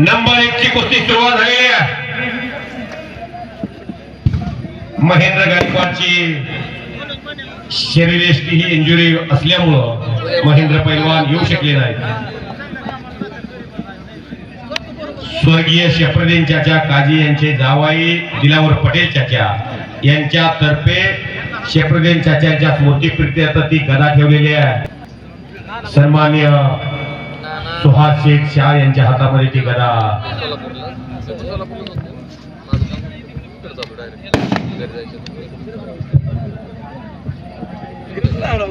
Number एक ची कुस्ती सुरुवात झालेली आहे महेंद्र गायकवाडची शरीरयष्टी ही इंजुरी महेंद्र पैलवान येऊ शकले नाहीत. स्वर्गीय शेप्रदेन चाचा काजी यांचे जावाई दिलावर पटेल चाचा यांच्यातर्फे शेप्रदेन स्मृती स्मृतीप्रित्यर्थ ती गदा ठेवलेली आहे. सन्मान्य सुहास शेख शाह यांच्या हातामध्ये ती गदा. डायरेक्ट घरी जायचं किंवा खुर्ची शिरची तुम्ही इथं कधी आला? तुम्ही इथं कधी आला?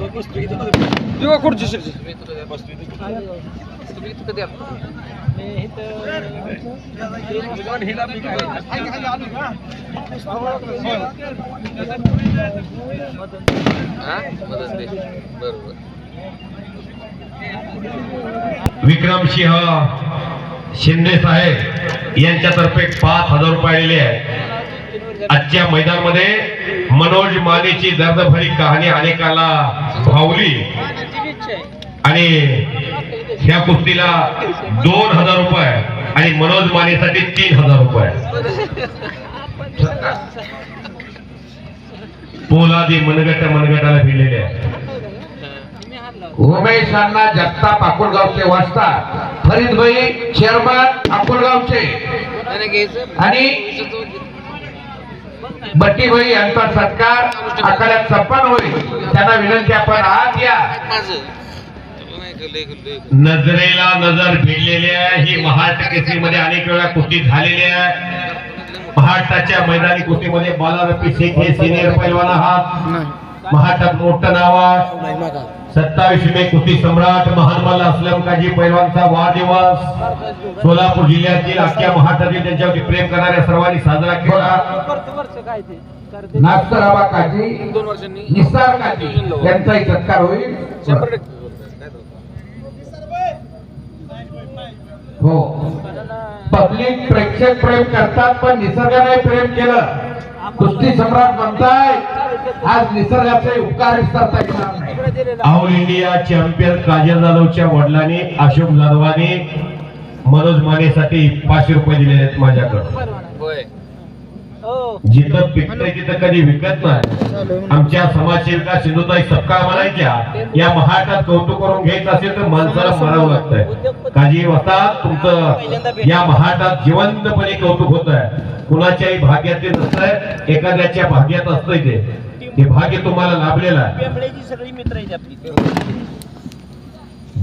हा? मदत दे. विक्रम सिंह शिंदे साहेब यांच्यातर्फे पाच हजार रुपये आलेले आहेत आजच्या मैदानमध्ये मनोज मानेची दर्दभरी कहाणी अनेकाला भावली. आणि ह्या कुस्तीला दोन हजार रुपये आणि मनोज मानेसाठी तीन हजार रुपये. पोलादी मनगट मनगटाला भिडलेले आहे उमेश अण्णा जगताप अकोलगावचे वाचता फरीदभाई चेअरमन अकोलगावचे. आणि तो- बट्टीभाई यांचा सत्कार आखाड्यात संपन्न होईल त्यांना विनंती आपण आत या. नजरेला नजर भिडलेली आहे. ही महाराष्ट्र केसरीमध्ये अनेक वेळा कुस्ती झालेली आहे. महाराष्ट्राच्या मैदानी कुस्तीमध्ये बालारपी शेख हे सिनियर पैलवान आहात. महाराष्ट्रात मोठं नाव आहे. सत्तावीस मे कुस्ती सम्राट महानमाला असलम काजी पैलवानचा वाढदिवस. सोलापूर जिल्ह्यातील अख्ख्या महाराष्ट्रातील त्यांच्यावरती प्रेम करणाऱ्या सर्वांनी साजरा केला. नागसराबा काजी निसार काजी यांचाही सत्कार होईल. हो. पब्लिक प्रेक्षक प्रेम करतात पण निसर्गाने प्रेम केलं. कुस्ती सम्राट म्हणताय आज निसर्गाचे उपकार विसरता येणार नाही. ऑल इंडिया चॅम्पियन काजल जाधवच्या वडिलांनी अशोक जाधवांनी मनोज मानेसाठी पाचशे रुपये दिलेले आहेत माझ्याकडे होय. जिथं पिकतंय तिथं कधी विकत नाही. आमच्या समाजसेविका सिंधुताई सपकाळ म्हणायच्या या महाटात कौतुक करून घ्यायचं असेल तर माणसाला मरावं लागतंय. काजी वाजता तुमचं या महाटात जिवंतपणे कौतुक होत आहे कुणाच्याही भाग्यात नसतंय एखाद्याच्या भाग्यात असतंय ते. हे भाग्य तुम्हाला लाभलेलं आहे.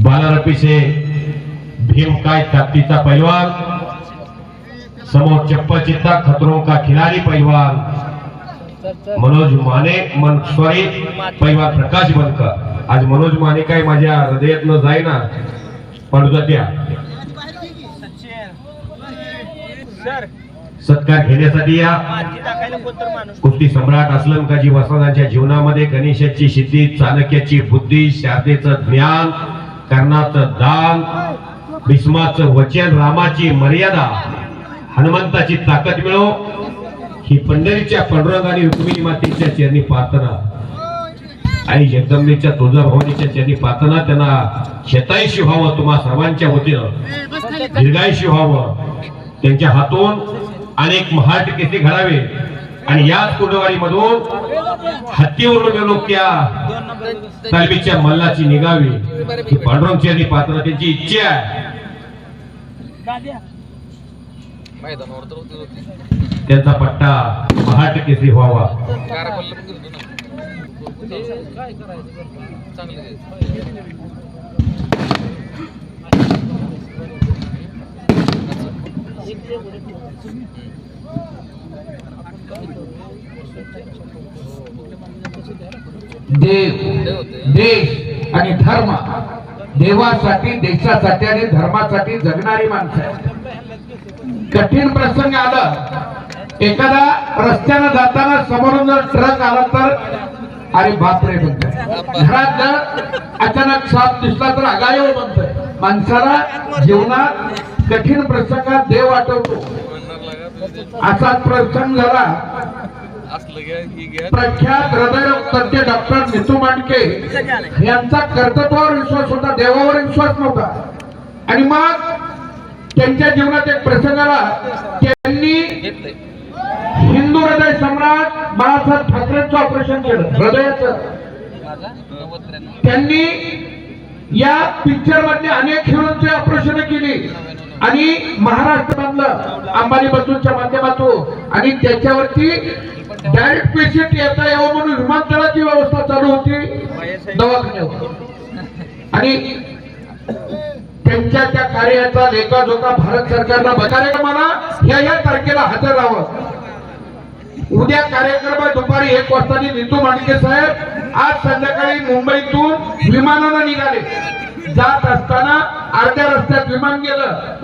बालारपीसे भीम काय ताकदीचा पैलवान समोर चप्पल चित्ता खतरों का खिलाडी पैलवान मनोज माने मन सॉरी पैलवान प्रकाश बनकर. आज मनोज माने काय माझ्या हृदयात न जाईना पण सर सत्कार घेण्यासाठी या कुस्ती सम्राट असलम काजी वसंतांच्या जीवनामध्ये गणेशाची सिद्धी चाणक्याची बुद्धी शारदेचं ज्ञान कर्णाचं दान भीष्माचं वचन रामाची मर्यादा हनुमंताची ताकद मिळो ही पंढरीच्या पांडुरंग आणि रुक्मिणी मातेच्या चरणी प्रार्थना. आई जगदंबेच्या तुळजाभवानीच्या चरणी प्रार्थना त्यांना शेताईशी व्हावं तुम्हा सर्वांच्या वतीनं. दीर्घायुष्य व्हावं. त्यांच्या हातून अनेक महाट केसे घडावे आणि याच कुंडवाडी मधून हत्तीवरून मिळवणूक त्या तालमीच्या मल्लाची निघावी ही पांडुरंगची आणि पात्र त्यांची इच्छा आहे. त्यांचा पट्टा महाट केसरी व्हावा? काय करायचं देव देश आणि धर्म देवासाठी देशासाठी आणि धर्मासाठी जगणारी माणसं आहेत. कठीण प्रसंग आला. एखादा रस्त्यानं जाताना समोरून जर ट्रक आला तर अरे बापरे म्हणतोय. घरात जर अचानक साप दिसला तर अगायो म्हणतोय. माणसाला जीवनात कठीण प्रसंगात देव आठवतो. असा प्रसंग झाला. प्रख्यात हृदय तज्ञ डॉक्टर नितू मांडके यांचा कर्तृत्वावर विश्वास होता देवावर विश्वास नव्हता. आणि मग त्यांच्या जीवनात एक प्रसंग आला. त्यांनी हिंदू हृदय सम्राट बाळासाहेब ठाकरेंचं ऑपरेशन केलं हृदयाचं. त्यांनी या पिक्चर मधले अनेक हिरोचे ऑपरेशन केली. आणि महाराष्ट्रामधलं अंबानी बसूनच्या माध्यमातून आणि त्याच्यावरती डायरेक्ट पेशंट येता यावं म्हणून विमानतळाची व्यवस्था चालू होती. दवाखान्यावर. आणि त्यांच्या त्या कार्याचा लेखाजोखा भारत सरकारला कार्यक्रमाला ह्या या तारखेला हजर राहावं. उद्या कार्यक्रम दुपारी एक वाजता नितू माणके साहेब आज संध्याकाळी मुंबईतून विमानानं निघाले. जात असताना अर्ध्या रस्त्यात विमान गेलं.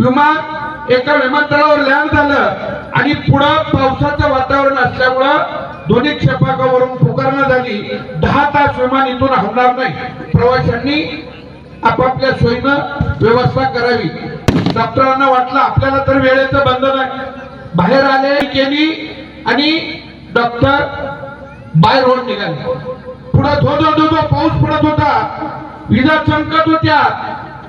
विमान एका विमानतळावर लँड झालं. आणि पुढं पावसाचं वातावरण असल्यामुळं दोन्ही क्षेपकावरून पुकारणा झाली. दहा तास विमान इथून हलणार नाही. प्रवाशांनी आपापल्या सोयीनं व्यवस्था करावी. डॉक्टरांना वाटलं आपल्याला तर वेळेचं बंधन आहे. बाहेर आले केली आणि डॉक्टर बाय रोड निघाले. पुढे धो धो धो पाऊस पडत होता. विजा चमकत होत्या.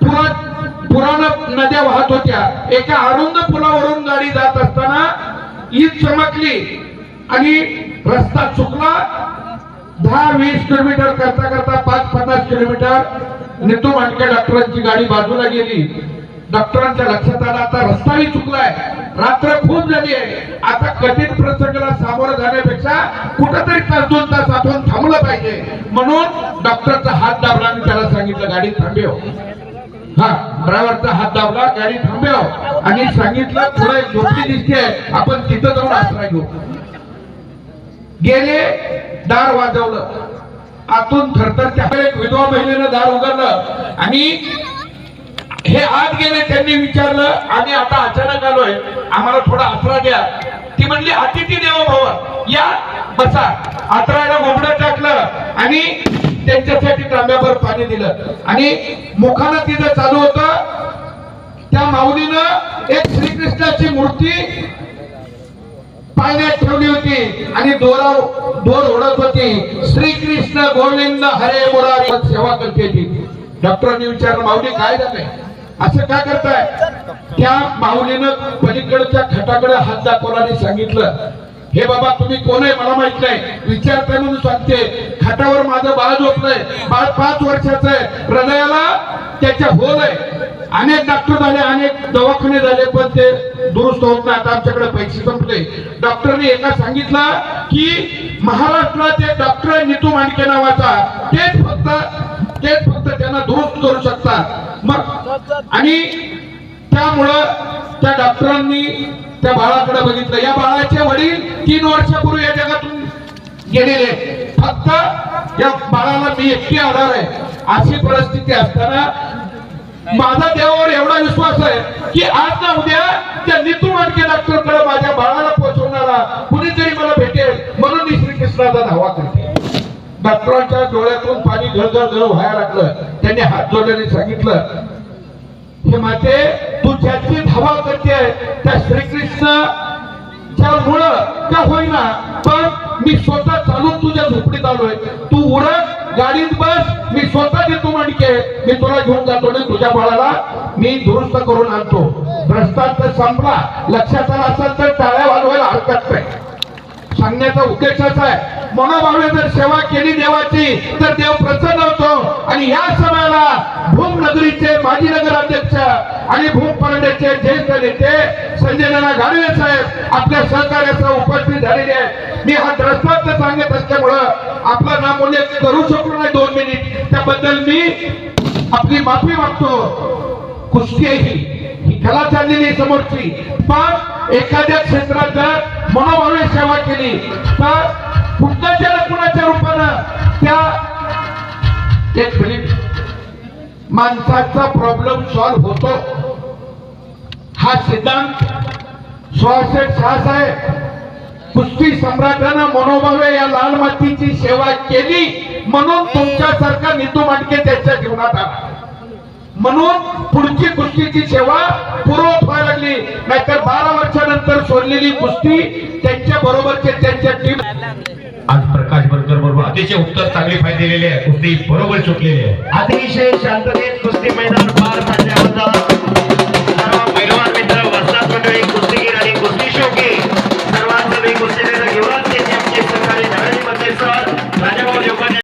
पुरा पुराण नद्या वाहत होत्या. एका अरुंद पुलावरून गाडी जात असताना ईद चमकली आणि रस्ता चुकला. दहा वीस किलोमीटर करता करता पाच पन्नास किलोमीटर नितू मांडके डॉक्टरांची गाडी बाजूला गेली. डॉक्टरांच्या लक्षात आला आता रस्ताही चुकलाय. रात्र खूप झाली आहे. आता कठीण प्रसंगाला सामोरं जाण्यापेक्षा कुठंतरी तास दोन तास आपण थांबलं पाहिजे. म्हणून डॉक्टरचा हात दाबला आणि त्याला सांगितलं गाडी थांबव. हा ड्रायव्हरचा हात दाबला गाडी थांबव आणि सांगितलं थोडा एक झोपडी दिसते. आपण तिथं जाऊन आश्रय घेऊ. गेले दार वाजवलं. आतून थरथर त्या एक विधवा महिलेनं दार उघडलं. आणि हे आत गेले त्यांनी विचारलं आम्ही आता अचानक आलोय. आम्हाला थोडा आसरा द्या. ती म्हणली अतिथी देव भव. या बसा. आसरायला घोबडं टाकलं. आणि त्यांच्यासाठी तांब्याभर पाणी दिलं. आणि मुखानं तिथं चालू होतं. त्या माऊलीनं एक श्रीकृष्णाची मूर्ती पाण्यात ठेवली होती. आणि दोरा दोर ओढत होती. श्रीकृष्ण गोविंद हरे मुरारी. सेवा करते ती. डॉक्टरांनी विचारलं माऊली काय झालंय असं का करताय? त्या माऊलीनं पलीकडच्या खटाकडे हात दाखवला सांगितलं हे बाबा तुम्ही कोण आहे? मला माहीत नाही. विचारताय म्हणून सांगते. खाटावर माझं बाळ झोपलंय. बाळ पाच वर्षाचं आहे. हृदयाला त्याच्या होल आहे. अनेक डॉक्टर झाले अनेक दवाखाने झाले पण ते दुरुस्त होत नाही आता आमच्याकडे पैसे संपले. डॉक्टरने एका सांगितलं की महाराष्ट्रात एक डॉक्टर नितू मांडके नावाचा. तेच फक्त तेच फक्त त्यांना दुरुस्त करू शकतात. मग आणि त्यामुळं त्या डॉक्टरांनी त्या बाळाकडे बघितलं. या बाळाचे वडील तीन वर्षापूर्वी या जगातून गेलेले फक्त या बाळाला मी एकटी आधार आहे. अशी परिस्थिती असताना माझा देवावर एवढा विश्वास आहे की आज ना उद्या त्या नितू मांडके डॉक्टरकडे माझ्या बाळाला पोहोचवणारा कुणीतरी मला भेटेल म्हणून मी श्रीकृष्णाचा धावा करते. डॉक्टरांच्या डोळ्यातून पाणी गळगळ गळ व्हायला लागलं. त्यांनी हात जोडल्याने सांगितलं हे माते तू ज्याची धावा करते त्या श्रीकृष्णाच्या मुळे का होईना पण मी स्वतः चालून तुझ्या झोपडीत आलोय. तू उडत गाडीत बस मी स्वतः देतो म्हणके मी तुला घेऊन जातो आणि तुझ्या बाळाला मी दुरुस्त करून आणतो. भ्रष्टाचार संपला. लक्षात आला असेल तर टाळ्या वाजवायला हरकत नाही. सांगण्याचा उद्देशच आहे. मनोभावे जर सेवा केली देवाची तर देव प्रसन्न होतो. आणि या समयाला भूम नगरीचे माजी नगराध्यक्ष आणि भूम परंडेचे ज्येष्ठ नेते संजय नाना गाडवे साहेब आपल्या सहकार्यासह उपस्थित झालेले आहेत. मी हा द्रष्टांत सांगत असल्यामुळं आपला नामोल्य करू शकलो नाही दोन मिनिट. त्याबद्दल मी आपली माफी मागतो. कुस्ती ह्याला चाललेली समोरची. पण एखाद्या क्षेत्रात जर मनोभावे सेवा केली तर कुणाच्या ना कुणाच्या रूपानं? त्या एक मिनिट. माणसाचा प्रॉब्लेम सॉल्व्ह होतो. हा सिद्धांत सोळाशे सहा आहे. कुस्ती सम्राटानं मनोभावे या लाल मातीची सेवा केली म्हणून तुमच्यासारखा नितू मांडके त्याच्या जीवनात आला. म्हणून पुढची कुस्तीची सेवा पूर्वत व्हायला लागली. नाहीतर बारा वर्षानंतर सोडलेली कुस्ती त्यांच्या बरोबरचे त्यांच्या टीम आज प्रकाश बनकर बरोबर अतिशय उत्तर चांगली फायदे दिलेली आहे. कुस्ती बरोबर चुकलेली आहे. अतिशय शांततेत कुस्ती मैदान पार पाडले